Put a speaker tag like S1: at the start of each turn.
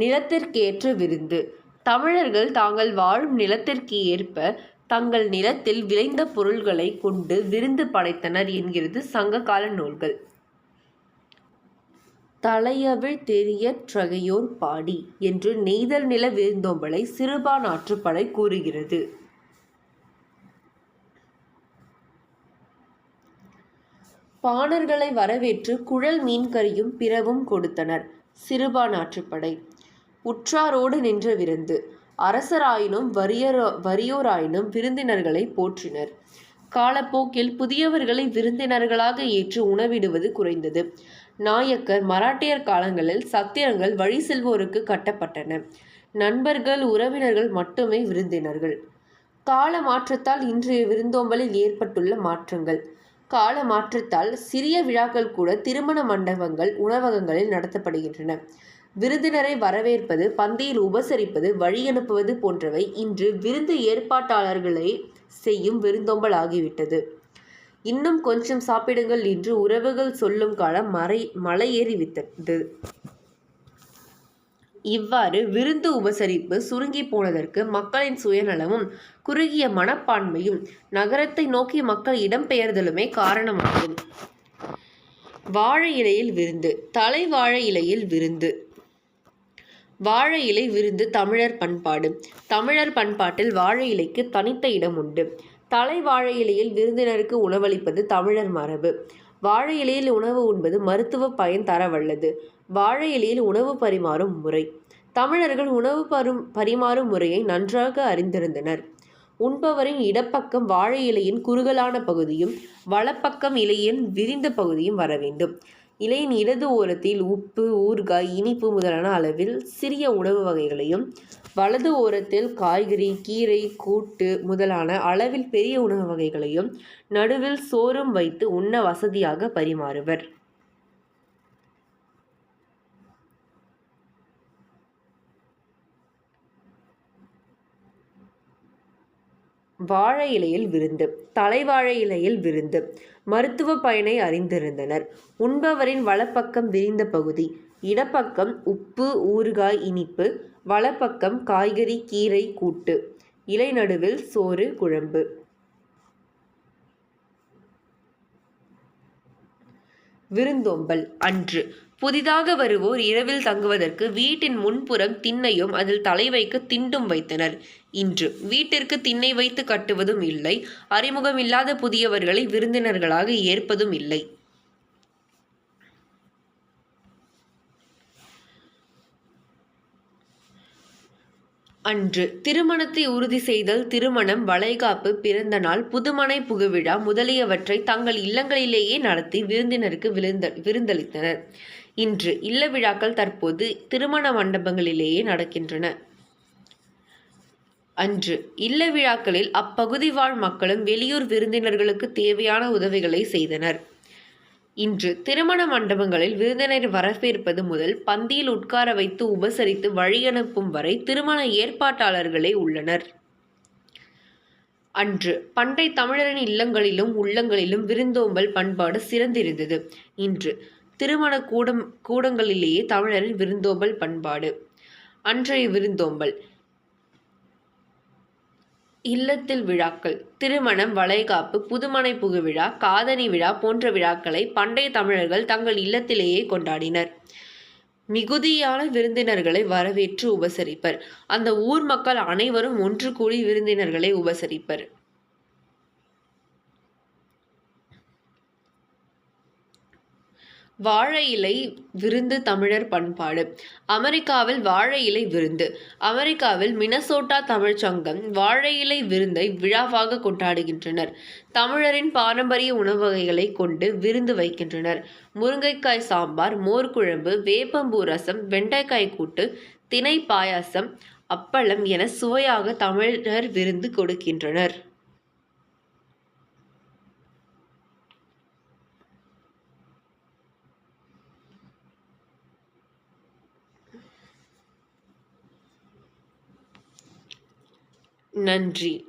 S1: நிலத்திற்கேற்ற விருந்து. தமிழர்கள் தாங்கள் வாழும் நிலத்திற்கு ஏற்ப தங்கள் நிலத்தில் விளைந்த பொருள்களை கொண்டு விருந்து படைத்தனர் என்கிறது சங்ககால நூல்கள். தலையவிழ் தெரிய ட்ரகையோர் பாடி என்று நெய்தல் நில விருந்தோம்பலை சிறுபான் ஆற்றுப்படை கூறுகிறது. பாணர்களை வரவேற்று குழல் மீன்கறியும் பிறவும் கொடுத்தனர் சிறுபான் ஆற்றுப்படை உற்றாரோடு நின்ற விருந்து. அரசராயினும் வறியரோ வறியோராயினும் விருந்தினர்களை போற்றினர். காலப்போக்கில் புதியவர்களை விருந்தினர்களாக ஏற்று உணவிடுவது குறைந்தது. நாயக்கர் மராட்டியர் காலங்களில் சத்திரங்கள் வழி செல்வோருக்கு கட்டப்பட்டன. நண்பர்கள் உறவினர்கள் மட்டுமே விருந்தினர்கள். கால மாற்றத்தால் இன்றைய விருந்தோம்பலில் ஏற்பட்டுள்ள மாற்றங்கள். கால மாற்றத்தால் சிறிய விழாக்கள் கூட திருமண மண்டபங்கள் உணவகங்களில் நடத்தப்படுகின்றன. விருந்தினரை வரவேற்பது பந்தியில் உபசரிப்பது வழியனுப்புவது போன்றவை இன்று விருந்து ஏற்பாட்டாளர்களே செய்யும் விருந்தோம்பல் ஆகிவிட்டது. இன்னும் கொஞ்சம் சாப்பிடுங்கள் என்று உறவுகள் சொல்லும் காலம் மறை மலையேறிவிட்டது. இவ்வாறு விருந்து உபசரிப்பு சுருங்கி போனதற்கு மக்களின் சுயநலமும் குறுகிய மனப்பான்மையும் நகரத்தை நோக்கி மக்கள் இடம்பெயர்தலுமே காரணமாகும். வாழை இலையில் விருந்து தலை வாழை இலையில் விருந்து. வாழை இலை விருந்து தமிழர் பண்பாடு. தமிழர் பண்பாட்டில் வாழை இலைக்கு தனித்த இடம் உண்டு. தலை வாழை இலையில் விருந்தினருக்கு உணவளிப்பது தமிழர் மரபு. வாழை இலையில் உணவு உண்பது மருத்துவ பயன் தரவல்லது. வாழை இலையில் உணவு பரிமாறும் முறை. தமிழர்கள் உணவு பரும் பரிமாறும் முறையை நன்றாக அறிந்திருந்தனர். உண்பவரின் இடப்பக்கம் வாழை இலையின் குறுகலான பகுதியும் வலப்பக்கம் இலையின் விரிந்த பகுதியும் வர வேண்டும். இலையின் இடது ஓரத்தில் உப்பு ஊறுகாய் இனிப்பு முதலான அளவில் சிறிய உணவு வகைகளையும் வலது ஓரத்தில் காய்கறி கீரை கூட்டு முதலான அளவில் பெரிய உணவு வகைகளையும் நடுவில் சோறும் வைத்து உண்ண வசதியாக பரிமாறுவர். வாழை இலையில் விருந்து தலைவாழை இலையில் விருந்து. மருத்துவ பயனை அறிந்திருந்தனர். உண்பவரின் வலப்பக்கம் விரிந்த பகுதி இடப்பக்கம் உப்பு ஊறுகாய் இனிப்பு வலப்பக்கம் காய்கறி கீரை கூட்டு. இலை நடுவில் சோறு குழம்பு. விருந்தோம்பல் அன்று. புதிதாக வருவோர் இரவில் தங்குவதற்கு வீட்டின் முன்புறம் திண்ணையும் அதில் தலை வைக்க திண்டும் வைத்தனர். இன்று வீட்டிற்கு திண்ணை வைத்து கட்டுவதும் இல்லை அறிமுகமில்லாத புதியவர்களை விருந்தினர்களாக ஏற்பதும் இல்லை. அன்று திருமணத்தை உறுதி செய்தல் திருமணம் வளைகாப்பு பிறந்த நாள் புதுமனை புகுவிழா முதலியவற்றை தங்கள் இல்லங்களிலேயே நடத்தி விருந்தினருக்கு விருந்த விருந்தளித்தனர். இன்று இல்ல விழாக்கள் தற்போது திருமண மண்டபங்களிலேயே நடக்கின்றன. அன்று இல்ல விழாக்களில் அப்பகுதி வாழ் மக்களும் வெளியூர் விருந்தினர்களுக்கு தேவையான உதவிகளை செய்தனர். இன்று திருமண மண்டபங்களில் விருந்தினர் வரவேற்பது முதல் பந்தியில் உட்கார வைத்து உபசரித்து வழியனுப்பும் வரை திருமண ஏற்பாட்டாளர்களே உள்ளனர். அன்று பண்டை தமிழரின் இல்லங்களிலும் உள்ளங்களிலும் விருந்தோம்பல் பண்பாடு சிறந்திருந்தது. இன்று திருமண கூடம் கூடங்களிலேயே தமிழரின் விருந்தோம்பல் பண்பாடு. அன்றைய விருந்தோம்பல். இல்லத்தில் விழாக்கள். திருமணம் வளைகாப்பு புதுமனை புகுவிழா காதணி விழா போன்ற விழாக்களை பண்டைய தமிழர்கள் தங்கள் இல்லத்திலேயே கொண்டாடினர். மிகுதியான விருந்தினர்களை வரவேற்று உபசரிப்பர். அந்த ஊர் மக்கள் அனைவரும் ஒன்று கூடி விருந்தினர்களை உபசரிப்பர். வாழை இலை விருந்து தமிழர் பண்பாடு. அமெரிக்காவில் வாழை இலை விருந்து. அமெரிக்காவில் மினசோட்டா தமிழ்ச் சங்கம் வாழை இலை விருந்தை விழாவாக கொண்டாடுகின்றனர். தமிழரின் பாரம்பரிய உணவு வகைகளை கொண்டு விருந்து வைக்கின்றனர். முருங்கைக்காய் சாம்பார் மோர் குழம்பு வேப்பம்பூ ரசம் வெண்டைக்காய் கூட்டு திணை பாயாசம் அப்பளம் என சுவையாக தமிழர் விருந்து கொடுக்கின்றனர். நன்றி.